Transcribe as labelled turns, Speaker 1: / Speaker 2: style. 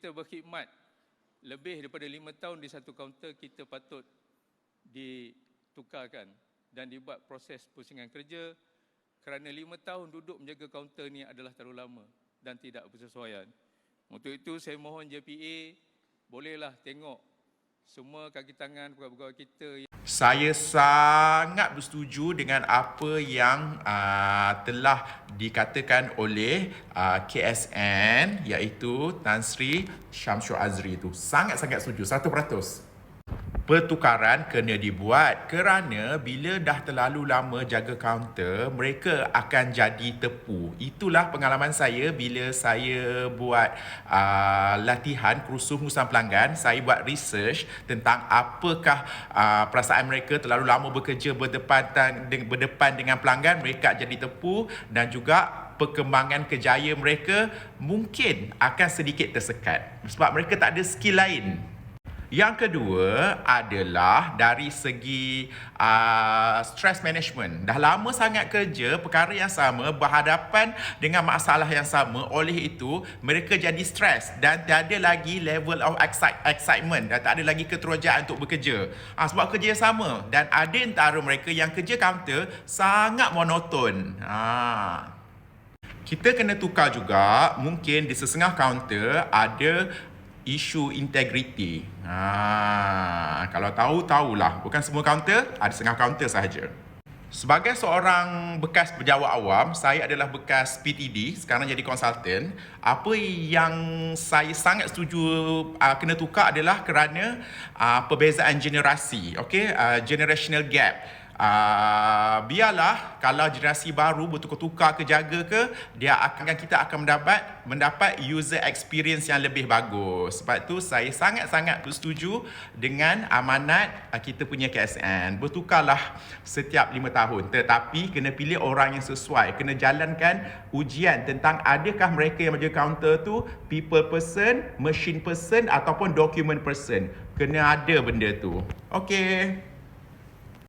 Speaker 1: kita berkhidmat lebih daripada lima tahun di satu kaunter, kita patut ditukarkan dan dibuat proses pusingan kerja kerana lima tahun duduk menjaga kaunter ni adalah terlalu lama dan tidak bersesuaian. Untuk itu saya mohon JPA bolehlah tengok semua kaki tangan pegawai-pegawai kita
Speaker 2: Saya sangat bersetuju dengan apa yang uh, telah dikatakan oleh uh, KSN iaitu Tan Sri Syamsul Azri itu. Sangat-sangat setuju, 100%. Pertukaran kena dibuat kerana bila dah terlalu lama jaga kaunter, mereka akan jadi tepu. Itulah pengalaman saya bila saya buat uh, latihan kursus ngurusan pelanggan. Saya buat research tentang apakah uh, perasaan mereka terlalu lama bekerja berdepan, berdepan dengan pelanggan, mereka jadi tepu dan juga perkembangan kejayaan mereka mungkin akan sedikit tersekat sebab mereka tak ada skill lain yang kedua adalah dari segi uh, stress management. Dah lama sangat kerja perkara yang sama berhadapan dengan masalah yang sama. Oleh itu, mereka jadi stres dan tiada lagi level of excite, excitement dan tak ada lagi keterujaan untuk bekerja. Ha, sebab kerja yang sama dan ada antara mereka yang kerja counter sangat monoton. Ha. Kita kena tukar juga mungkin di sesengah kaunter ada isu integriti. Ha, kalau tahu, tahulah. Bukan semua kaunter, ada setengah kaunter sahaja. Sebagai seorang bekas pejabat awam, saya adalah bekas PTD, sekarang jadi konsultan. Apa yang saya sangat setuju uh, kena tukar adalah kerana uh, perbezaan generasi, okay? uh, generational gap. Uh, biarlah kalau generasi baru bertukar-tukar ke jaga ke dia akan kita akan mendapat mendapat user experience yang lebih bagus. Sebab tu saya sangat-sangat bersetuju dengan amanat uh, kita punya KSN. Bertukarlah setiap lima tahun tetapi kena pilih orang yang sesuai. Kena jalankan ujian tentang adakah mereka yang menjaga counter tu people person, machine person ataupun document person. Kena ada benda tu. Okay.